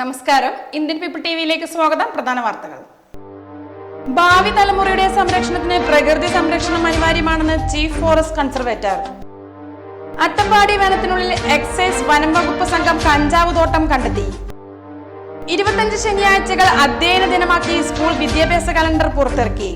നമസ്കാരം. Indian people ടിവിയിലേക്ക് സ്വാഗതം. പ്രധാന വാർത്തകൾ. ഭാവി തലമുറയുടെ സംരക്ഷണത്തിന് പ്രകൃതി സംരക്ഷണം അനിവാര്യമാണെന്ന് ചീഫ് ഫോറസ്റ്റ് കൺസർവേറ്റർ. അട്ടപ്പാടി വനത്തിനുള്ളിൽ എക്സൈസ് വനം വകുപ്പ് സംഘം കഞ്ചാവ് തോട്ടം കണ്ടെത്തി. ഇരുപത്തഞ്ച് ശനിയാഴ്ചകൾ അധ്യയന ദിനമാക്കി സ്കൂൾ വിദ്യാഭ്യാസ കലണ്ടർ പുറത്തിറക്കി.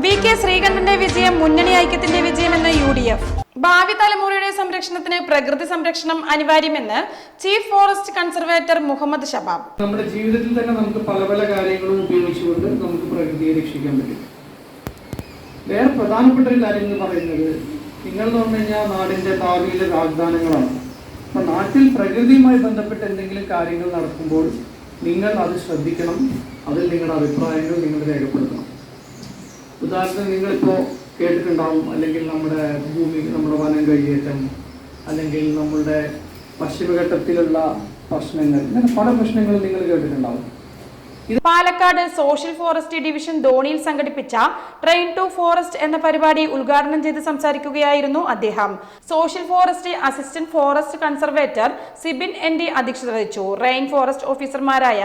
വി കെ ശ്രീകണ്ഠന്റെ വിജയം മുന്നണി ഐക്യത്തിന്റെ വിജയമെന്ന് യു ഡി എഫ് ഭാവി തലമുറയുടെ സംരക്ഷണത്തിന് പ്രകൃതി സംരക്ഷണം അനിവാര്യമെന്ന് chief forest conservator Muhammad Shabab നമ്മുടെ ജീവിതത്തിൽ തന്നെ നമുക്ക് പല പല കാര്യങ്ങളും ഉപയോഗിച്ചുകൊണ്ട് നമുക്ക് പ്രകൃതിയെ രക്ഷിക്കാൻ പറ്റും. വേറെ പ്രധാനപ്പെട്ട ഒരു കാര്യം എന്ന് പറയുന്നത് നിങ്ങൾ എന്ന് പറഞ്ഞു കഴിഞ്ഞാൽ നാടിന്റെ ഭാവിയിലെ വാഗ്ദാനങ്ങളാണ്. അപ്പൊ നാട്ടിൽ പ്രകൃതിയുമായി ബന്ധപ്പെട്ട് എന്തെങ്കിലും കാര്യങ്ങൾ നടക്കുമ്പോൾ നിങ്ങൾ അത് ശ്രദ്ധിക്കണം അതിൽ നിങ്ങളുടെ അഭിപ്രായങ്ങൾ നിങ്ങൾ രേഖപ്പെടുത്തണം. ഉദാഹരണത്തിന് നിങ്ങളിപ്പോൾ കേട്ടിട്ടുണ്ടാവും അല്ലെങ്കിൽ നമ്മുടെ ഭൂമി നമ്മുടെ വനം കഴിയേറ്റം അല്ലെങ്കിൽ നമ്മളുടെ പശ്ചിമഘട്ടത്തിലുള്ള പ്രശ്നങ്ങൾ ഇങ്ങനെ പല പ്രശ്നങ്ങളും നിങ്ങൾ കേട്ടിട്ടുണ്ടാവും. പാലക്കാട് സോഷ്യൽ ഫോറസ്റ്റ് ഡിവിഷൻ ധോണിയിൽ സംഘടിപ്പിച്ച ട്രെയിൻ ടു ഫോറസ്റ്റ് എന്ന പരിപാടി ഉദ്ഘാടനം ചെയ്ത് സംസാരിക്കുകയായിരുന്നു അദ്ദേഹം. Social forest assistant forest conservator Sibin N D അധ്യക്ഷത വഹിച്ചു. റെയിൻ ഫോറസ്റ്റ് ഓഫീസർമാരായ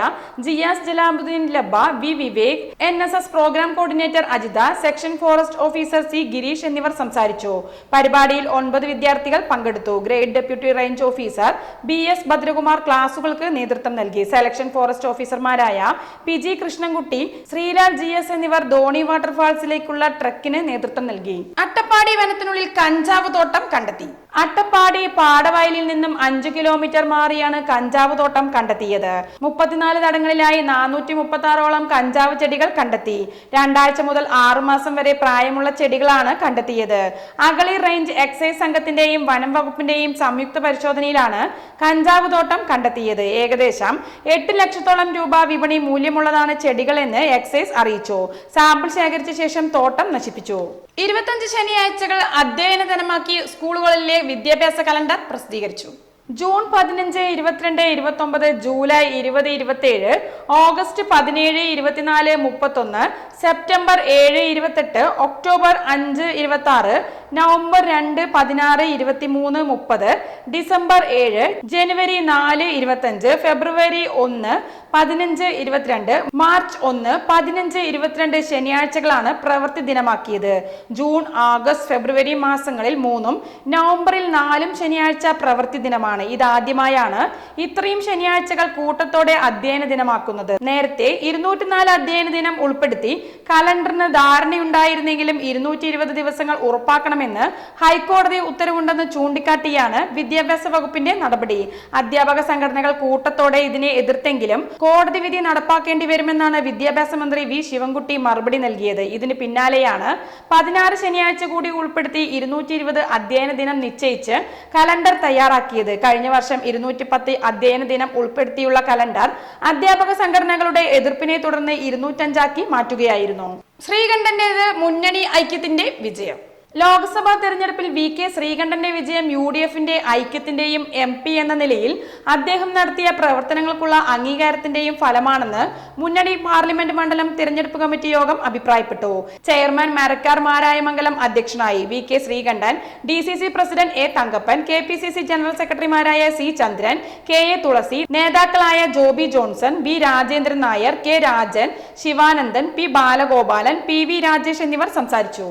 Jiyas Jalabuddin Labba V Vivek N S S programme coordinator Ajitha section forest officer C Girish എന്നിവർ സംസാരിച്ചു. പരിപാടിയിൽ ഒൻപത് വിദ്യാർത്ഥികൾ പങ്കെടുത്തു. Grade deputy range officer B S Bhadrakumar ക്ലാസുകൾക്ക് നേതൃത്വം നൽകി. സെലക്ഷൻ ഫോറസ്റ്റ് ഓഫീസർമാരായ P G Krishnankutty Sreelal G S എന്നിവർ ധോണി വാട്ടർഫാൾസിലേക്കുള്ള ട്രക്കിന് നേതൃത്വം നൽകി. അട്ടപ്പാടി വനത്തിനുള്ളിൽ കഞ്ചാവ് തോട്ടം കണ്ടെത്തി. അട്ടപ്പാടി പാടവയലിൽ നിന്നും അഞ്ചു കിലോമീറ്റർ മാറിയാണ് കഞ്ചാവ് തോട്ടം കണ്ടെത്തിയത്. മുപ്പത്തിനാല് തടങ്ങളിലായി നാനൂറ്റി മുപ്പത്തി ആറോളം കഞ്ചാവ് ചെടികൾ കണ്ടെത്തി. രണ്ടാഴ്ച മുതൽ ആറുമാസം വരെ പ്രായമുള്ള ചെടികളാണ് കണ്ടെത്തിയത്. അകളി റേഞ്ച് എക്സൈസ് സംഘത്തിന്റെയും വനം വകുപ്പിന്റെയും സംയുക്ത പരിശോധനയിലാണ് കഞ്ചാവ് തോട്ടം കണ്ടെത്തിയത്. ഏകദേശം എട്ട് ലക്ഷത്തോളം രൂപ വിപണി മൂല്യമുള്ളതാണ് ചെടികളെന്ന് എക്സൈസ് അറിയിച്ചു. സാമ്പിൾ ശേഖരിച്ച ശേഷം തോട്ടം നശിപ്പിച്ചു. ഇരുപത്തഞ്ച് ശനിയാഴ്ചകൾ അധ്യയന ദിനമാക്കി സ്കൂളുകളിലെ വിദ്യാഭ്യാസ കലണ്ടർ പ്രസിദ്ധീകരിച്ചു. ജൂൺ പതിനഞ്ച് ഇരുപത്തിരണ്ട് ഇരുപത്തി ഒമ്പത് ജൂലൈ ഇരുപത് ഇരുപത്തിയേഴ് ഓഗസ്റ്റ് പതിനേഴ് ഇരുപത്തിനാല് മുപ്പത്തൊന്ന് സെപ്റ്റംബർ ഏഴ് ഇരുപത്തെട്ട് ഒക്ടോബർ അഞ്ച് ഇരുപത്തി ആറ് നവംബർ രണ്ട് പതിനാറ് ഇരുപത്തിമൂന്ന് മുപ്പത് ഡിസംബർ ഏഴ് ജനുവരി നാല് ഇരുപത്തഞ്ച് ഫെബ്രുവരി ഒന്ന് പതിനഞ്ച് ഇരുപത്തിരണ്ട് മാർച്ച് ഒന്ന് പതിനഞ്ച് ഇരുപത്തിരണ്ട് ശനിയാഴ്ചകളാണ് പ്രവൃത്തി ദിനമാക്കിയത്. ജൂൺ ആഗസ്റ്റ് ഫെബ്രുവരി മാസങ്ങളിൽ മൂന്നും നവംബറിൽ നാലും ശനിയാഴ്ച പ്രവൃത്തി ദിനമാണ്. ഇതാദ്യമായാണ് ഇത്രയും ശനിയാഴ്ചകൾ കൂട്ടത്തോടെ അധ്യയന ദിനമാക്കുന്നത്. നേരത്തെ ഇരുന്നൂറ്റിനാല് അധ്യയന ദിനം ഉൾപ്പെടുത്തി കലണ്ടറിന് ധാരണയുണ്ടായിരുന്നെങ്കിലും ഇരുന്നൂറ്റി ദിവസങ്ങൾ ഉറപ്പാക്കണമെന്ന് ഹൈക്കോടതി ഉത്തരവുണ്ടെന്ന് ചൂണ്ടിക്കാട്ടിയാണ് വിദ്യാഭ്യാസ വകുപ്പിന്റെ നടപടി. അധ്യാപക സംഘടനകൾ കൂട്ടത്തോടെ ഇതിനെ എതിർത്തെങ്കിലും കോടതി വിധി നടപ്പാക്കേണ്ടി വരുമെന്നാണ് വിദ്യാഭ്യാസ മന്ത്രി വി. ശിവൻകുട്ടി മറുപടി നൽകിയത്. ഇതിന് പിന്നാലെയാണ് പതിനാറ് ശനിയാഴ്ച കൂടി ഉൾപ്പെടുത്തി ഇരുന്നൂറ്റി ഇരുപത് അധ്യയന ദിനം നിശ്ചയിച്ച് കലണ്ടർ തയ്യാറാക്കിയത്. കഴിഞ്ഞ വർഷം ഇരുന്നൂറ്റി പത്ത് അധ്യയന ദിനം ഉൾപ്പെടുത്തിയുള്ള കലണ്ടർ അധ്യാപക സംഘടനകളുടെ എതിർപ്പിനെ തുടർന്ന് ഇരുന്നൂറ്റഞ്ചാക്കി മാറ്റുകയായിരുന്നു. ശ്രീകണ്ഠന്റേത് മുന്നണി ഐക്യത്തിന്റെ വിജയം. ലോക്സഭാ തെരഞ്ഞെടുപ്പിൽ വി കെ ശ്രീകണ്ഠന്റെ വിജയം യു ഡി എഫിന്റെ ഐക്യത്തിന്റെയും എം പി എന്ന നിലയിൽ അദ്ദേഹം നടത്തിയ പ്രവർത്തനങ്ങൾക്കുള്ള അംഗീകാരത്തിന്റെയും ഫലമാണെന്ന് മുന്നണി പാർലമെന്റ് മണ്ഡലം തിരഞ്ഞെടുപ്പ് കമ്മിറ്റി യോഗം അഭിപ്രായപ്പെട്ടു. ചെയർമാൻ മരക്കാർ മാരായമംഗലം അധ്യക്ഷനായി V K Sreekandan D C C president A Thankappan K P C C general സെക്രട്ടറിമാരായ C Chandran K A Thulasi നേതാക്കളായ Joby Johnson B Rajendran Nair K Rajan Sivanandan P Balagopalan P V Rajesh എന്നിവർ സംസാരിച്ചു.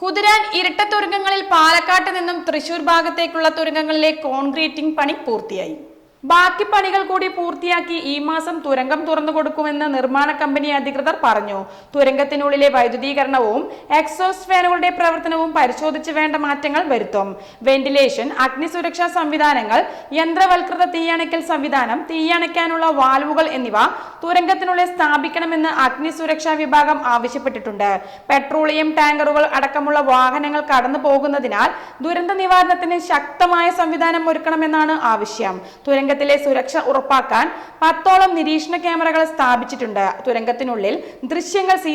കുതിരാൻ ഇരട്ട തുരങ്കങ്ങളിൽ പാലക്കാട്ട് നിന്നും തൃശൂർ ഭാഗത്തേക്കുള്ള തുരങ്കങ്ങളിലെ concreting പണി പൂർത്തിയായി. ബാക്കി പണികൾ കൂടി പൂർത്തിയാക്കി ഈ മാസം തുരങ്കം തുറന്നു കൊടുക്കുമെന്ന് നിർമ്മാണ കമ്പനി അധികൃതർ പറഞ്ഞു. തുരങ്കത്തിനുള്ളിലെ വൈദ്യുതീകരണവും എക്സോസ് ഫാനുകളുടെ പ്രവർത്തനവും പരിശോധിച്ച് വേണ്ട മാറ്റങ്ങൾ വരുത്തും. വെന്റിലേഷൻ അഗ്നി സുരക്ഷാ സംവിധാനങ്ങൾ യന്ത്രവൽകൃത തീയണയ്ക്കൽ സംവിധാനം തീയണയ്ക്കാനുള്ള വാൽവുകൾ എന്നിവ തുരങ്കത്തിനുള്ളിൽ സ്ഥാപിക്കണമെന്ന് അഗ്നി സുരക്ഷാ വിഭാഗം ആവശ്യപ്പെട്ടിട്ടുണ്ട്. പെട്രോളിയം ടാങ്കറുകൾ അടക്കമുള്ള വാഹനങ്ങൾ കടന്നു പോകുന്നതിനാൽ ദുരന്ത നിവാരണത്തിന് ശക്തമായ സംവിധാനം ഒരുക്കണമെന്നാണ് ആവശ്യം. തുരങ്കത്തിലെ സുരക്ഷ ഉറപ്പാക്കാൻ പത്തോളം നിരീക്ഷണ ക്യാമറകൾ സ്ഥാപിച്ചിട്ടുണ്ട്. തുരങ്കത്തിനുള്ളിൽ ദൃശ്യങ്ങൾ സി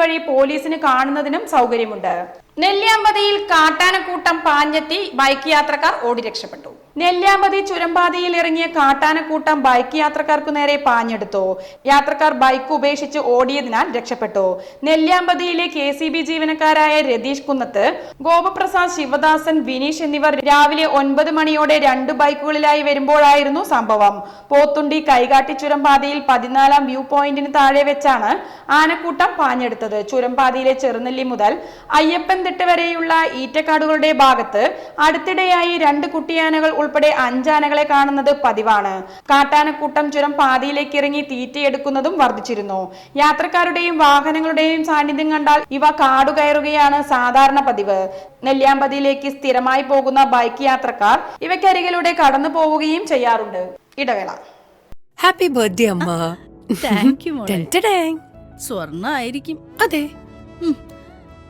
വഴി പോലീസിന് കാണുന്നതിനും സൗകര്യമുണ്ട്. നെല്ലിയാമ്പതിയിൽ കാട്ടാനക്കൂട്ടം പാഞ്ഞെത്തി ബൈക്ക് യാത്രക്കാർ ഓടി രക്ഷപ്പെട്ടു. നെല്ലിയാമ്പതി ചുരംപാതയിൽ ഇറങ്ങിയ കാട്ടാനക്കൂട്ടം ബൈക്ക് യാത്രക്കാർക്കു നേരെ പാഞ്ഞെടുത്തു. യാത്രക്കാർ ബൈക്ക് ഉപേക്ഷിച്ച് ഓടിയതിനാൽ രക്ഷപ്പെട്ടു. നെല്ലിയാമ്പതിയിലെ കെ സി ബി ജീവനക്കാരായ രതീഷ് കുന്നത്ത് ഗോപപ്രസാദ് ശിവദാസൻ വിനീഷ് എന്നിവർ രാവിലെ ഒൻപത് മണിയോടെ രണ്ട് ബൈക്കുകളിലായി വരുമ്പോഴായിരുന്നു സംഭവം. പോത്തുണ്ടി കൈകാട്ടി ചുരംപാതയിൽ പതിനാലാം വ്യൂ പോയിന്റിന് താഴെ വെച്ചാണ് ആനക്കൂട്ടം പാഞ്ഞെടുത്തത്. ചുരംപാതയിലെ ചെറുനെല്ലി മുതൽ അയ്യപ്പൻതിട്ട് വരെയുള്ള ഈറ്റക്കാടുകളുടെ ഭാഗത്ത് അടുത്തിടെയായി രണ്ട് കുട്ടിയാനകൾ ഉൾപ്പെടെ അഞ്ചാനകളെ കാണുന്നത് പതിവാണ്. കാട്ടാനക്കൂട്ടം ചുരം പാതിയിലേക്ക് ഇറങ്ങി തീറ്റയെടുക്കുന്നതും വർദ്ധിച്ചിരുന്നു. യാത്രക്കാരുടെയും വാഹനങ്ങളുടെയും സാന്നിധ്യം കണ്ടാൽ ഇവ കാടുകയറുകയാണ് സാധാരണ പതിവ്. നെല്ലിയാമ്പതിയിലേക്ക് സ്ഥിരമായി പോകുന്ന ബൈക്ക് യാത്രക്കാർ ഇവയ്ക്കരികിലൂടെ കടന്നു പോവുകയും ചെയ്യാറുണ്ട്. ഇടവേള. ഹാപ്പി ബർത്ത്ഡേ അമ്മ. താങ്ക് യു മോളെ. ടെൻ സ്വർണ ആയിരിക്കും അതെ.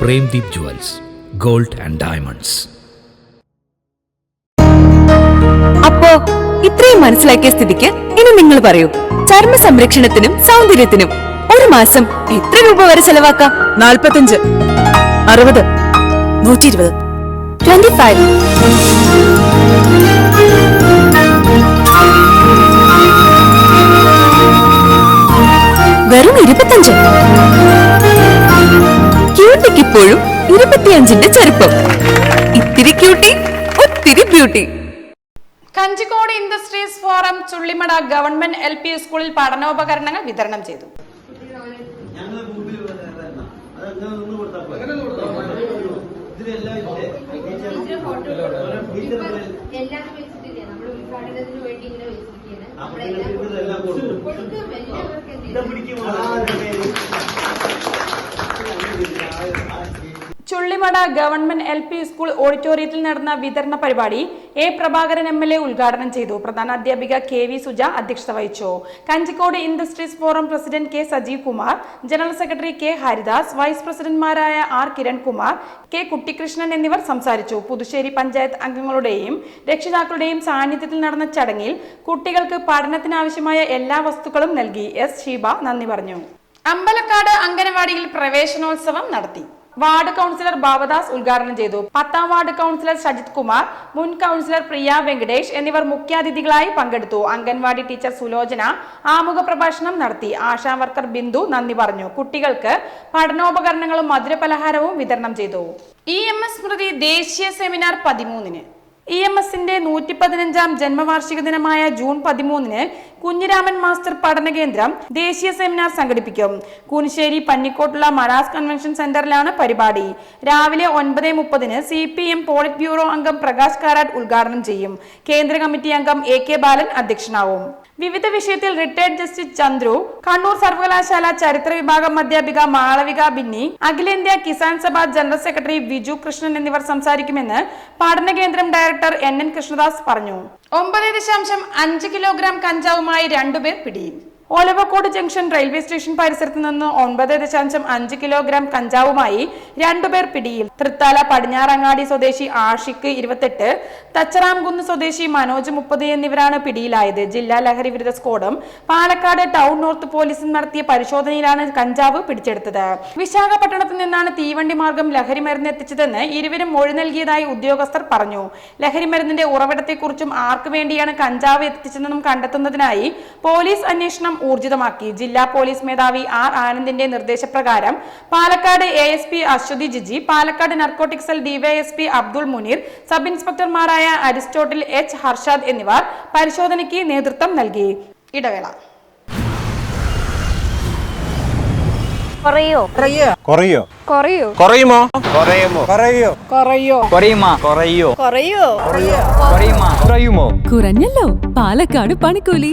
Premdeep jewels gold and diamonds. അപ്പോ ഇത്രയും മനസ്സിലാക്കിയ സ്ഥിതിക്ക് ഇനി നിങ്ങൾ പറയൂ ചർമ്മ സംരക്ഷണത്തിനും സൗന്ദര്യത്തിനും ഒരു മാസം എത്ര രൂപ വരെ ചെലവാക്കാം? നാൽപ്പത്തഞ്ച് അറുപത് നൂറ്റി ഇരുപത് ട്വന്റി ഫൈവ് വെറും ഇരുപത്തഞ്ച്. ക്യൂട്ടിക്ക് ഇപ്പോഴും ഇരുപത്തിയഞ്ചിന്റെ ചെറുപ്പം ഇത്തിരി ക്യൂട്ടി ഒത്തിരി beauty. Kanjikode industries forum Chullimada government L P സ്കൂളിൽ പഠനോപകരണങ്ങൾ വിതരണം ചെയ്തു. ഇതെല്ലാം വെച്ചിട്ടില്ല? നമ്മൾ ഉദ്ഘാടനത്തിന് വേണ്ടി ഇങ്ങനെ ഇതെല്ലാം നമ്മളെല്ലാം കൊടുക്കും. Chullimada government L P school ഓഡിറ്റോറിയത്തിൽ നടന്ന വിതരണ പരിപാടി A Prabhakaran M L A ഉദ്ഘാടനം ചെയ്തു. പ്രധാന അധ്യാപിക കെ വി സുജ അധ്യക്ഷത വഹിച്ചു. Kanjikode industries forum president K Sajeev Kumar general secretary K Haridas vice പ്രസിഡന്റ്മാരായ R Kirankumar K Kuttikrishnan എന്നിവർ സംസാരിച്ചു. പുതുശ്ശേരി പഞ്ചായത്ത് അംഗങ്ങളുടെയും രക്ഷിതാക്കളുടെയും സാന്നിധ്യത്തിൽ നടന്ന ചടങ്ങിൽ കുട്ടികൾക്ക് പഠനത്തിനാവശ്യമായ എല്ലാ വസ്തുക്കളും നൽകി. എസ് ഷീബ നന്ദി പറഞ്ഞു. അമ്പലക്കാട് അംഗനവാടിയിൽ പ്രവേശനോത്സവം നടത്തി. വാർഡ് കൗൺസിലർ ബാബദാസ് ഉദ്ഘാടനം ചെയ്തു. പത്താം വാർഡ് കൗൺസിലർ സജിത് കുമാർ മുൻ കൗൺസിലർ പ്രിയ വെങ്കടേഷ് എന്നിവർ മുഖ്യാതിഥികളായി പങ്കെടുത്തു. അംഗൻവാടി ടീച്ചർ സുലോചന ആമുഖ പ്രഭാഷണം നടത്തി. ആശാ വർക്കർ ബിന്ദു നന്ദി പറഞ്ഞു. കുട്ടികൾക്ക് പഠനോപകരണങ്ങളും മധുരപലഹാരവും വിതരണം ചെയ്തു. ഇ എം എസ് സ്മൃതി ദേശീയ സെമിനാർ പതിമൂന്നിന്. ഇ എം എസിന്റെ നൂറ്റി പതിനഞ്ചാം ജന്മവാർഷിക ദിനമായ ജൂൺ പതിമൂന്നിന് കുഞ്ഞിരാമൻ മാസ്റ്റർ പഠന കേന്ദ്രം ദേശീയ സെമിനാർ സംഘടിപ്പിക്കും. കൂനിശ്ശേരി പന്നിക്കോട്ടുള്ള മരാസ് കൺവെൻഷൻ സെന്ററിലാണ് പരിപാടി. രാവിലെ ഒൻപത് മുപ്പതിന് C P M polit bureau അംഗം പ്രകാശ് കാരാട്ട് ഉദ്ഘാടനം ചെയ്യും. കേന്ദ്ര കമ്മിറ്റി അംഗം എ കെ ബാലൻ അധ്യക്ഷനാവും. വിവിധ വിഷയത്തിൽ റിട്ടയർഡ് ജസ്റ്റിസ് ചന്ദ്രു കണ്ണൂർ സർവകലാശാല ചരിത്ര വിഭാഗം അധ്യാപിക മാളവിക ബിന്നി അഖിലേന്ത്യാ കിസാൻ സഭ ജനറൽ സെക്രട്ടറി വിജു കൃഷ്ണൻ എന്നിവർ സംസാരിക്കുമെന്ന് പഠന കേന്ദ്രം ഡയറക്ടർ എൻ എൻ കൃഷ്ണദാസ് പറഞ്ഞു. ഒമ്പത് ദശാംശം അഞ്ച് കിലോഗ്രാം കഞ്ചാവുമായി രണ്ടുപേർ പിടിയിൽ. ഒലവക്കോട് ജംഗ്ഷൻ റെയിൽവേ സ്റ്റേഷൻ പരിസരത്ത് നിന്ന് ഒൻപത് ദശാംശം അഞ്ച് കിലോഗ്രാം കഞ്ചാവുമായി രണ്ടുപേർ പിടിയിൽ. തൃത്താല പടിഞ്ഞാറങ്ങാടി സ്വദേശി ആഷിക്ക് ഇരുപത്തെട്ട് തച്ചറാംകുന്ന് സ്വദേശി മനോജ് മുപ്പത് എന്നിവരാണ് പിടിയിലായത്. ജില്ലാ ലഹരി വിരുദ്ധ സ്ക്വാഡും പാലക്കാട് ടൗൺ നോർത്ത് പോലീസും നടത്തിയ പരിശോധനയിലാണ് കഞ്ചാവ് പിടിച്ചെടുത്തത്. വിശാഖപട്ടണത്ത് നിന്നാണ് തീവണ്ടി മാർഗം ലഹരി മരുന്ന് എത്തിച്ചതെന്ന് ഇരുവരും മൊഴി നൽകിയതായി ഉദ്യോഗസ്ഥർ പറഞ്ഞു. ലഹരി മരുന്നിന്റെ ഉറവിടത്തെക്കുറിച്ചും ആർക്കു വേണ്ടിയാണ് കഞ്ചാവ് എത്തിച്ചതെന്നും കണ്ടെത്തുന്നതിനായി പോലീസ് അന്വേഷണം ഊർജിതമാക്കി. ജില്ലാ പോലീസ് മേധാവി ആർ ആനന്ദിന്റെ നിർദ്ദേശപ്രകാരം Palakkad A S P Aswathy Jiji Palakkad narcotic cell DYSP Abdul Muneer sub ഇൻസ്പെക്ടർമാരായ Aristotle H Harshad എന്നിവർ പരിശോധനയ്ക്ക് നേതൃത്വം നൽകി. ഇടവേള. കുറയോ? കുറയോ? കുറയോ? കുറയുമോ? കുറയുമോ? കുറയോ? കുറയുമോ? കുറയുമോ? കുറയുമോ? കുറഞ്ഞല്ലോ. പാലക്കാട് പണിക്കൂലി.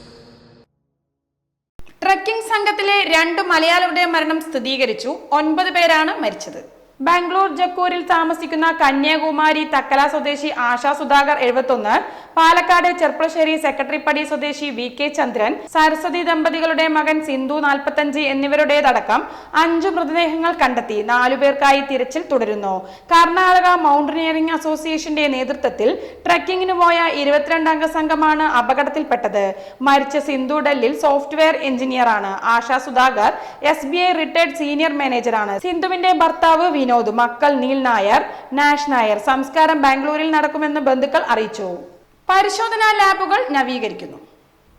സംഘത്തിലെ രണ്ട് മലയാളികളുടെ മരണം സ്ഥിരീകരിച്ചു. ഒൻപത് പേരാണ് മരിച്ചത്. ബാംഗ്ലൂർ ജക്കൂരിൽ താമസിക്കുന്ന കന്യാകുമാരി തക്കല സ്വദേശി ആശാ സുധാകർ എഴുപത്തൊന്ന് പാലക്കാട് ചെർപ്പളശ്ശേരി സെക്രട്ടറിപ്പടി സ്വദേശി വി കെ ചന്ദ്രൻ സരസ്വതി ദമ്പതികളുടെ മകൻ സിന്ധു നാൽപ്പത്തഞ്ച് എന്നിവരുടേതടക്കം അഞ്ചു മൃതദേഹങ്ങൾ കണ്ടെത്തി നാലുപേർക്കായി തിരച്ചിൽ തുടരുന്നു. കർണാടക മൗണ്ടനിയറിംഗ് അസോസിയേഷന്റെ നേതൃത്വത്തിൽ ട്രക്കിങ്ങിന് പോയ ഇരുപത്തിരണ്ടംഗ സംഘമാണ് അപകടത്തിൽപ്പെട്ടത്. മരിച്ച സിന്ധു ഡെല്ലിൽ സോഫ്റ്റ്വെയർ എഞ്ചിനീയറാണ്. Asha Sudhakar S B I retired senior മാനേജറാണ്. സിന്ധുവിന്റെ ഭർത്താവ് വിനോദ് മക്കൾ നീൽ നായർ നാഷ് നായർ സംസ്കാരം ബാംഗ്ലൂരിൽ നടക്കുമെന്ന് ബന്ധുക്കൾ അറിയിച്ചു. പരിശോധനാ ലാബുകൾ നവീകരിക്കുന്നു.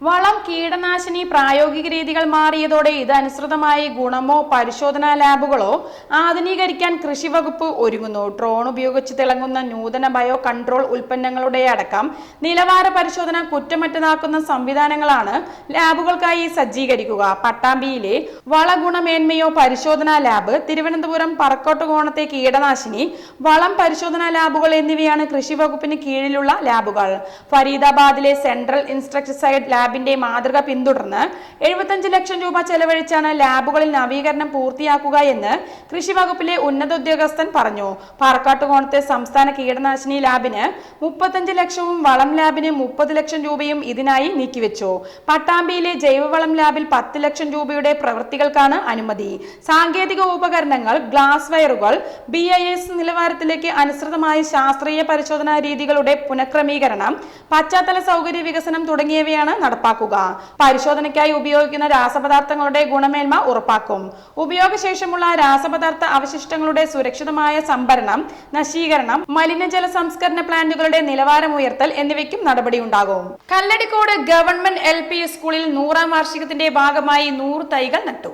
വളം കീടനാശിനി പ്രായോഗിക രീതികൾ മാറിയതോടെ ഇതനുസൃതമായി ഗുണമോ പരിശോധനാ ലാബുകളോ ആധുനീകരിക്കാൻ കൃഷി വകുപ്പ് ഒരുങ്ങുന്നു. ഡ്രോൺ ഉപയോഗിച്ച് തിളങ്ങുന്ന നൂതന ബയോ കൺട്രോൾ ഉൽപ്പന്നങ്ങളുടെ അടക്കം നിലവാര പരിശോധന കുറ്റമറ്റതാക്കുന്ന സംവിധാനങ്ങളാണ് ലാബുകൾക്കായി സജ്ജീകരിക്കുക. പട്ടാമ്പിയിലെ വളഗുണമേന്മയോ പരിശോധനാ ലാബ് തിരുവനന്തപുരം പറക്കോട്ടുകോണത്തെ കീടനാശിനി വളം പരിശോധനാ ലാബുകൾ എന്നിവയാണ് കൃഷി വകുപ്പിന് കീഴിലുള്ള ലാബുകൾ. ഫരീദാബാദിലെ സെൻട്രൽ ഇൻസ്ട്രക്ടിസൈഡ് ലാബിന്റെ മാതൃക പിന്തുടർന്ന് എഴുപത്തഞ്ച് ലക്ഷം രൂപ ചെലവഴിച്ചാണ് ലാബുകളിൽ നവീകരണം പൂർത്തിയാക്കുക എന്ന് കൃഷി വകുപ്പിലെ ഉന്നത ഉദ്യോഗസ്ഥൻ പറഞ്ഞു. പാറക്കാട്ടുകോണത്തെ സംസ്ഥാന കീടനാശിനി ലാബിന് മുപ്പത്തഞ്ച് ലക്ഷവും വളം ലാബിന് മുപ്പത് ലക്ഷം രൂപയും ഇതിനായി നീക്കിവെച്ചു. പട്ടാമ്പിയിലെ ജൈവവളം ലാബിൽ പത്ത് ലക്ഷം രൂപയുടെ പ്രവൃത്തികൾക്കാണ് അനുമതി. സാങ്കേതിക ഉപകരണങ്ങൾ ഗ്ലാസ് വയറുകൾ ബി ഐ എസ് നിലവാരത്തിലേക്ക് അനുസൃതമായ ശാസ്ത്രീയ പരിശോധനാ രീതികളുടെ പുനഃക്രമീകരണം പശ്ചാത്തല സൗകര്യ വികസനം തുടങ്ങിയവയാണ് നടപ്പാക്കുക പരിശോധനയ്ക്കായി ഉപയോഗിക്കുന്ന രാസപദാർത്ഥങ്ങളുടെ ഗുണമേന്മ ഉറപ്പാക്കും. ഉപയോഗശേഷമുള്ള രാസപദാർത്ഥ അവശിഷ്ടങ്ങളുടെ സുരക്ഷിതമായ സംഭരണം നശീകരണം മലിനജല സംസ്കരണ പ്ലാന്റുകളുടെ നിലവാരം ഉയർത്തൽ എന്നിവയ്ക്കും നടപടിയുണ്ടാകും. കല്ലടിക്കോട് ഗവൺമെന്റ് എൽ സ്കൂളിൽ നൂറാം വാർഷികത്തിന്റെ ഭാഗമായി നൂറ് തൈകൾ നട്ടു.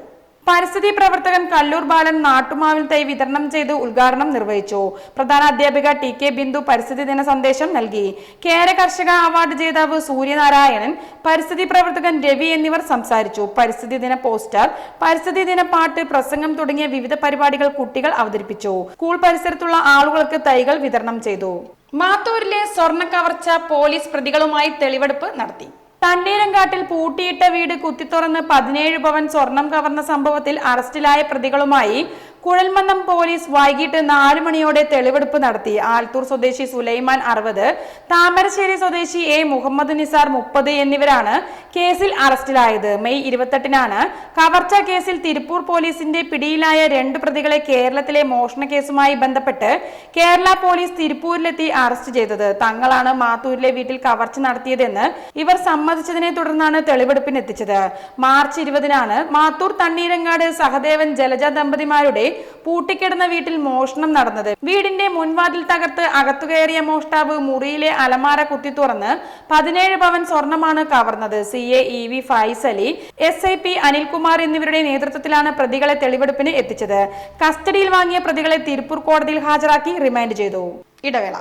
പരിസ്ഥിതി പ്രവർത്തകൻ കല്ലൂർ ബാലൻ നാട്ടുമാവിൽ തൈ വിതരണം ചെയ്ത് ഉദ്ഘാടനം നിർവഹിച്ചു. പ്രധാന അധ്യാപിക ടി കെ ബിന്ദു പരിസ്ഥിതി ദിന സന്ദേശം നൽകി. കേര കർഷക അവാർഡ് ജേതാവ് സൂര്യനാരായണൻ പരിസ്ഥിതി പ്രവർത്തകൻ രവി എന്നിവർ സംസാരിച്ചു. പരിസ്ഥിതി ദിന പോസ്റ്റർ പരിസ്ഥിതി ദിന പാട്ട് പ്രസംഗം തുടങ്ങിയ വിവിധ പരിപാടികൾ കുട്ടികൾ അവതരിപ്പിച്ചു. സ്കൂൾ പരിസരത്തുള്ള ആളുകൾക്ക് തൈകൾ വിതരണം ചെയ്തു. മാത്തൂരിലെ സ്വർണ കവർച്ച പോലീസ് പ്രതികളുമായി തെളിവെടുപ്പ് നടത്തി. തണ്ണീരങ്കാട്ടിൽ പൂട്ടിയിട്ട വീട് കുത്തിത്തുറന്ന് പതിനേഴ് പവൻ സ്വർണം കവർന്ന സംഭവത്തിൽ അറസ്റ്റിലായ പ്രതികളുമായി കുഴൽമന്നം പോലീസ് വൈകിട്ട് നാല് മണിയോടെ തെളിവെടുപ്പ് നടത്തി. ആലത്തൂർ സ്വദേശി സുലൈമാൻ അറുപത് താമരശ്ശേരി സ്വദേശി എ മുഹമ്മദ് നിസാർ മുപ്പത് എന്നിവരാണ് കേസിൽ അറസ്റ്റിലായത്. മെയ് ഇരുപത്തെട്ടിനാണ് കവർച്ച കേസിൽ തിരുപ്പൂർ പോലീസിന്റെ പിടിയിലായ രണ്ട് പ്രതികളെ കേരളത്തിലെ മോഷണ കേസുമായി ബന്ധപ്പെട്ട് കേരള പോലീസ് തിരുപ്പൂരിലെത്തി അറസ്റ്റ് ചെയ്തത്. തങ്ങളാണ് മാത്തൂരിലെ വീട്ടിൽ കവർച്ച നടത്തിയതെന്ന് ഇവർ സമ്മതിച്ചതിനെ തുടർന്നാണ് തെളിവെടുപ്പിനെത്തിച്ചത്. മാർച്ച് ഇരുപതിനാണ് മാത്തൂർ തണ്ണീരങ്ങാട് സഹദേവൻ ജലജ ദമ്പതിമാരുടെ പൂട്ടിക്കിടന്ന വീട്ടിൽ മോഷണം നടന്നത്. വീടിന്റെ മുൻവാതിൽ തകർത്ത് അകത്തു കയറിയ മോഷ്ടാവ് മുറിയിലെ അലമാര കുത്തി തുറന്ന് പതിനേഴ് പവൻ സ്വർണമാണ് കവർന്നത്. C. A. E. V. Faiz Ali S. I. P. Anilkumar എന്നിവരുടെ നേതൃത്വത്തിലാണ് പ്രതികളെ തെളിവെടുപ്പിന് എത്തിച്ചത്. കസ്റ്റഡിയിൽ വാങ്ങിയ പ്രതികളെ തിരുപ്പൂർ കോടതിയിൽ ഹാജരാക്കി റിമാൻഡ് ചെയ്തു. ഇടവേള.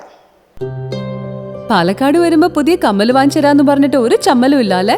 പാലക്കാട് വരുമ്പോ പുതിയ കമ്മൽ വാങ്ങിച്ചരാന്ന് പറഞ്ഞിട്ട് ഒരു ചമ്മലും ഇല്ല അല്ലേ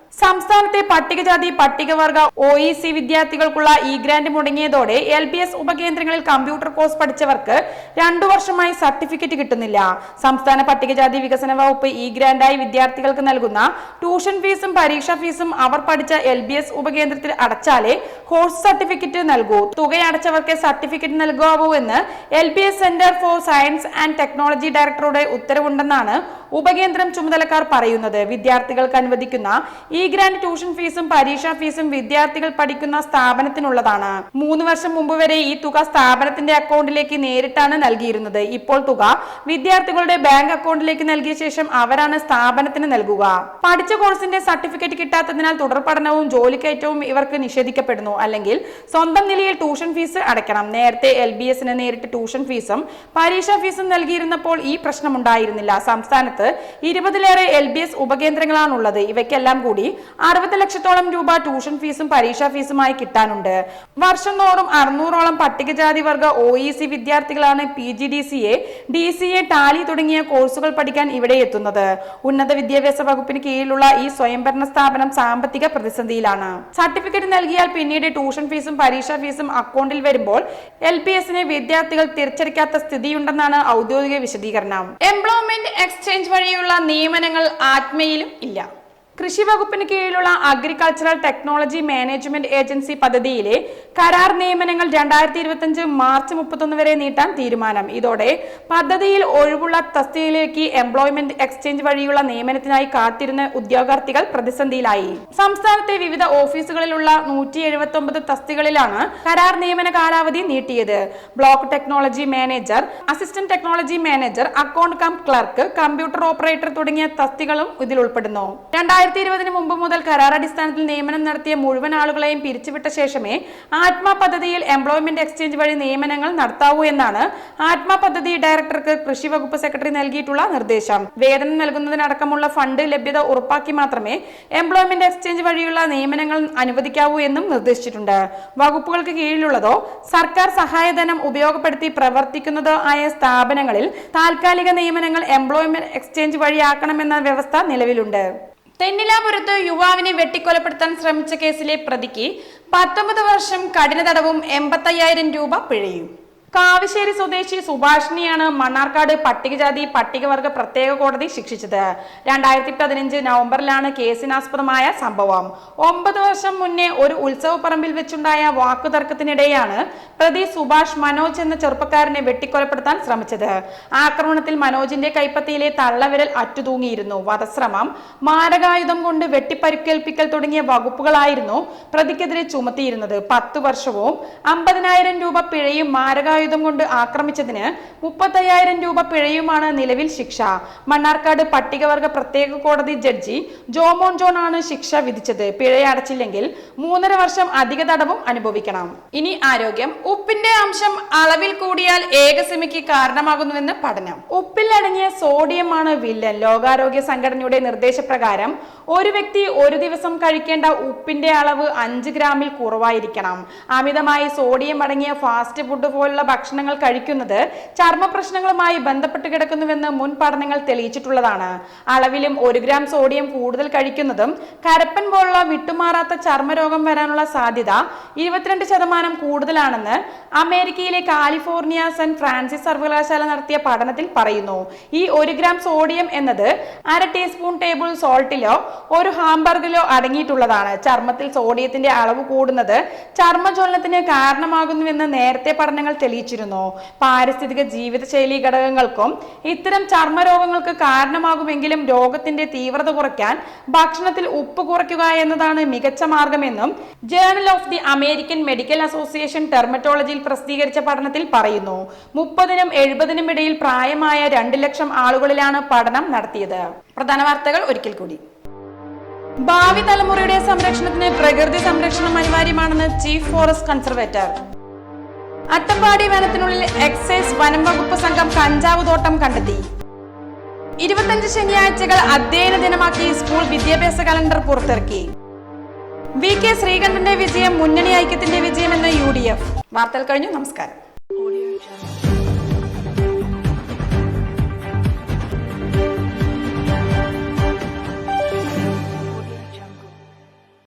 സംസ്ഥാനത്തെ പട്ടികജാതി പട്ടികവർഗ ഒ ഇ സി വിദ്യാർത്ഥികൾക്കുള്ള ഇ ഗ്രാന്റ് മുടങ്ങിയതോടെ എൽ ബി എസ് ഉപകേന്ദ്രങ്ങളിൽ കമ്പ്യൂട്ടർ കോഴ്സ് പഠിച്ചവർക്ക് രണ്ടു വർഷമായി സർട്ടിഫിക്കറ്റ് കിട്ടുന്നില്ല. സംസ്ഥാന പട്ടികജാതി വികസന വകുപ്പ് ഇ ഗ്രാന്റായി വിദ്യാർത്ഥികൾക്ക് നൽകുന്ന ട്യൂഷൻ ഫീസും പരീക്ഷാ ഫീസും അവർ പഠിച്ച എൽ ബി എസ് ഉപകേന്ദ്രത്തിൽ അടച്ചാലേ കോഴ്സ് സർട്ടിഫിക്കറ്റ് നൽകൂ. തുകയടച്ചവർക്ക് സർട്ടിഫിക്കറ്റ് നൽകാവൂ എന്ന് L B S centre for science and technology ഡയറക്ടറുടെ ഉത്തരവുണ്ടെന്നാണ് ഉപകേന്ദ്രം ചുമതലക്കാർ പറയുന്നത്. വിദ്യാർത്ഥികൾക്ക് അനുവദിക്കുന്ന ഇ ഗ്രാന്റ് ട്യൂഷൻ ഫീസും പരീക്ഷാ ഫീസും വിദ്യാർത്ഥികൾ പഠിക്കുന്ന സ്ഥാപനത്തിനുള്ളതാണ്. മൂന്ന് വർഷം മുമ്പ് വരെ ഈ തുക സ്ഥാപനത്തിന്റെ അക്കൗണ്ടിലേക്ക് നേരിട്ടാണ് നൽകിയിരുന്നത്. ഇപ്പോൾ തുക വിദ്യാർത്ഥികളുടെ ബാങ്ക് അക്കൗണ്ടിലേക്ക് നൽകിയ ശേഷം അവരാണ് സ്ഥാപനത്തിന് നൽകുക. പഠിച്ച കോഴ്സിന്റെ സർട്ടിഫിക്കറ്റ് കിട്ടാത്തതിനാൽ തുടർ പഠനവും ജോലിക്കയറ്റവും ഇവർക്ക് നിഷേധിക്കപ്പെടുന്നു. അല്ലെങ്കിൽ സ്വന്തം നിലയിൽ ട്യൂഷൻ ഫീസ് അടയ്ക്കണം. നേരത്തെ എൽ ബി എസിന് നേരിട്ട് ട്യൂഷൻ ഫീസും പരീക്ഷാ ഫീസും നൽകിയിരുന്നപ്പോൾ ഈ പ്രശ്നമുണ്ടായിരുന്നില്ല. സംസ്ഥാനത്ത് ഇരുപതിലേറെ എൽ ബി എസ് ഉപകേന്ദ്രങ്ങളാണുള്ളത്. ഇവയ്ക്കെല്ലാം കൂടി അറുപത് ലക്ഷത്തോളം രൂപ ട്യൂഷൻ ഫീസും പരീക്ഷാ ഫീസുമായി കിട്ടാനുണ്ട്. വർഷം തോറും അറുന്നൂറോളം പട്ടികജാതി വർഗ ഒ ഇ സി വിദ്യാർത്ഥികളാണ് P G D C A D C A tally തുടങ്ങിയ കോഴ്സുകൾ പഠിക്കാൻ ഇവിടെ എത്തുന്നത്. ഉന്നത വിദ്യാഭ്യാസ വകുപ്പിന് കീഴിലുള്ള ഈ സ്വയംഭരണ സ്ഥാപനം സാമ്പത്തിക പ്രതിസന്ധിയിലാണ്. സർട്ടിഫിക്കറ്റ് നൽകിയാൽ പിന്നീട് ട്യൂഷൻ ഫീസും പരീക്ഷാ ഫീസും അക്കൗണ്ടിൽ വരുമ്പോൾ എൽ പി എസിനെ വിദ്യാർത്ഥികൾ തിരിച്ചടിക്കാത്ത സ്ഥിതിയുണ്ടെന്നാണ് ഔദ്യോഗിക വിശദീകരണം. എംപ്ലോയ്മെന്റ് എക്സ്ചേഞ്ച് വഴിയുള്ള നിയമനങ്ങൾ ആത്മയിലും ഇല്ല. കൃഷി വകുപ്പിന് കീഴിലുള്ള അഗ്രികൾച്ചറൽ ടെക്നോളജി മാനേജ്മെന്റ് ഏജൻസി പദ്ധതിയിലെ കരാർ നിയമനങ്ങൾ രണ്ടായിരത്തി ഇരുപത്തിയഞ്ച് മാർച്ച് മുപ്പത്തൊന്ന് വരെ നീട്ടാൻ തീരുമാനം. ഇതോടെ പദ്ധതിയിൽ ഒഴിവുള്ള തസ്തികയിലേക്ക് എംപ്ലോയ്മെന്റ് എക്സ്ചേഞ്ച് വഴിയുള്ള നിയമനത്തിനായി കാത്തിരുന്ന ഉദ്യോഗാർത്ഥികൾ പ്രതിസന്ധിയിലായി. സംസ്ഥാനത്തെ വിവിധ ഓഫീസുകളിലുള്ള നൂറ്റി എഴുപത്തി ഒമ്പത് തസ്തികളിലാണ് കരാർ നിയമന കാലാവധി നീട്ടിയത്. Block technology manager assistant technology manager account cum clerk computer operator തുടങ്ങിയ തസ്തികളും ഇതിൽ ഉൾപ്പെടുന്നു. രണ്ടായിരത്തി ഇരുപതിന് മുമ്പ് മുതൽ കരാർ അടിസ്ഥാനത്തിൽ നിയമനം നടത്തിയ മുഴുവൻ ആളുകളെയും പിരിച്ചുവിട്ട ശേഷമേ ആത്മ പദ്ധതിയിൽ എംപ്ലോയ്മെന്റ് എക്സ്ചേഞ്ച് വഴി നിയമനങ്ങൾ നടത്താവൂ എന്നാണ് ആത്മ പദ്ധതി ഡയറക്ടർക്ക് കൃഷി വകുപ്പ് സെക്രട്ടറി നൽകിയിട്ടുള്ള നിർദ്ദേശം. വേതനം നൽകുന്നതിനടക്കമുള്ള ഫണ്ട് ലഭ്യത ഉറപ്പാക്കി മാത്രമേ എംപ്ലോയ്മെന്റ് എക്സ്ചേഞ്ച് വഴിയുള്ള നിയമനങ്ങൾ അനുവദിക്കാവൂ എന്നും നിർദ്ദേശിച്ചിട്ടുണ്ട്. വകുപ്പുകൾക്ക് കീഴിലുള്ളതോ സർക്കാർ സഹായധനം ഉപയോഗപ്പെടുത്തി പ്രവർത്തിക്കുന്നതോ ആയ സ്ഥാപനങ്ങളിൽ താൽക്കാലിക നിയമനങ്ങൾ എംപ്ലോയ്മെന്റ് എക്സ്ചേഞ്ച് വഴിയാക്കണമെന്ന വ്യവസ്ഥ നിലവിലുണ്ട്. തെന്നിലാപുരത്ത് യുവാവിനെ വെട്ടിക്കൊലപ്പെടുത്താൻ ശ്രമിച്ച കേസിലെ പ്രതിക്ക് പത്തൊമ്പത് വർഷം കഠിന തടവും എൺപത്തയ്യായിരം രൂപ പിഴയും. കാവശ്ശേരി സ്വദേശി സുഭാഷിനിയാണ് മണ്ണാർക്കാട് പട്ടികജാതി പട്ടികവർഗ പ്രത്യേക കോടതി ശിക്ഷിച്ചത്. രണ്ടായിരത്തി പതിനഞ്ച് നവംബറിലാണ് കേസിനാസ്പദമായ സംഭവം. ഒമ്പത് വർഷം മുന്നേ ഒരു ഉത്സവപ്പറമ്പിൽ വെച്ചുണ്ടായ വാക്കുതർക്കത്തിനിടെയാണ് പ്രതി സുഭാഷ് മനോജ് എന്ന ചെറുപ്പക്കാരനെ വെട്ടിക്കൊലപ്പെടുത്താൻ ശ്രമിച്ചത്. ആക്രമണത്തിൽ മനോജിന്റെ കൈപ്പത്തിയിലെ തള്ളവിരൽ അറ്റുതൂങ്ങിയിരുന്നു. വധശ്രമം മാരകായുധം കൊണ്ട് വെട്ടിപ്പരുക്കേൽപ്പിക്കൽ തുടങ്ങിയ വകുപ്പുകളായിരുന്നു പ്രതിക്കെതിരെ ചുമത്തിയിരുന്നത്. പത്തു വർഷവും അമ്പതിനായിരം രൂപ പിഴയും മാരകായുധം കൊണ്ട് ആക്രമിച്ചതിന് മുപ്പത്തയ്യായിരം രൂപ പിഴയുമാണ് നിലവിൽ ശിക്ഷ. മണ്ണാർക്കാട് പട്ടികവർഗ പ്രത്യേക കോടതി ജഡ്ജി ജോമോൻ ജോൺ ആണ് ശിക്ഷ വിധിച്ചത്. പിഴ അടച്ചില്ലെങ്കിൽ മൂന്നര വർഷം അധിക തടവും അനുഭവിക്കണം. ഇനി ആരോഗ്യം. ഉപ്പിന്റെ അംശം അളവിൽ കൂടിയാൽ ഏകസമിക്ക് കാരണമാകുന്നുവെന്ന് പഠനം. ഉപ്പിൽ അടങ്ങിയ സോഡിയമാണ് വില്ലൻ. ലോകാരോഗ്യ സംഘടനയുടെ നിർദ്ദേശപ്രകാരം ഒരു വ്യക്തി ഒരു ദിവസം കഴിക്കേണ്ട ഉപ്പിന്റെ അളവ് അഞ്ച് ഗ്രാമിൽ കുറവായിരിക്കണം. അമിതമായി സോഡിയം അടങ്ങിയ ഫാസ്റ്റ് ഫുഡ് പോലുള്ള ഭക്ഷണങ്ങൾ കഴിക്കുന്നത് ചർമ്മ പ്രശ്നങ്ങളുമായി ബന്ധപ്പെട്ട് കിടക്കുന്നുവെന്ന് മുൻ പഠനങ്ങൾ തെളിയിച്ചിട്ടുള്ളതാണ്. അളവിലും ഒരു ഗ്രാം സോഡിയം കൂടുതൽ കഴിക്കുന്നതും കരപ്പൻ പോലുള്ള വിട്ടുമാറാത്ത ചർമ്മരോഗം വരാനുള്ള സാധ്യത ഇരുപത്തിരണ്ട് ശതമാനം കൂടുതലാണെന്ന് അമേരിക്കയിലെ കാലിഫോർണിയ സെന്റ് ഫ്രാൻസിസ് സർവകലാശാല നടത്തിയ പഠനത്തിൽ പറയുന്നു. ഈ ഒരു ഗ്രാം സോഡിയം എന്നത് അര ടീസ്പൂൺ ടേബിൾ സോൾട്ടിലോ ഒരു ഹാംബർഗിലോ അടങ്ങിയിട്ടുള്ളതാണ്. ചർമ്മത്തിൽ സോഡിയത്തിന്റെ അളവ് കൂടുന്നത് ചർമ്മജ്വലനത്തിന് കാരണമാകുന്നുവെന്ന് നേരത്തെ പഠനങ്ങൾ തെളിയിച്ചിരുന്നു പാരിസ്ഥിതിക ജീവിതശൈലി ഘടകങ്ങൾക്കും ഇത്തരം ചർമ്മരോഗങ്ങൾക്ക് കാരണമാകുമെങ്കിലും രോഗത്തിന്റെ തീവ്രത കുറയ്ക്കാൻ ഭക്ഷണത്തിൽ ഉപ്പ് കുറയ്ക്കുക എന്നതാണ് മികച്ച മാർഗമെന്നും journal of the American medical association ടെർമറ്റോളജിയിൽ പ്രസിദ്ധീകരിച്ച പഠനത്തിൽ പറയുന്നു. മുപ്പതിനും എഴുപതിനും ഇടയിൽ പ്രായമായ രണ്ട് ലക്ഷം ആളുകളിലാണ് പഠനം നടത്തിയത്. പ്രധാന വാർത്തകൾ ഒരിക്കൽ കൂടി. ഭാവി തലമുറയുടെ സംരക്ഷണത്തിന് പ്രകൃതി സംരക്ഷണം അനിവാര്യമാണെന്ന് ചീഫ് ഫോറസ്റ്റ് കൺസർവേറ്റർ അട്ടപ്പാടി വനത്തിനുള്ളിൽ എക്സൈസ് വനം വകുപ്പ് സംഘം കഞ്ചാവ് തോട്ടം കണ്ടെത്തി. ഇരുപത്തഞ്ച് ശനിയാഴ്ചകൾ അധ്യയന ദിനമാക്കി സ്കൂൾ വിദ്യാഭ്യാസ കലണ്ടർ പുറത്തിറക്കി. വി കെ ശ്രീകണ്ഠന്റെ വിജയം മുന്നണി ഐക്യത്തിന്റെ വിജയമെന്ന് യു ഡി എഫ്. വാർത്തകൾ കഴിഞ്ഞു. നമസ്കാരം.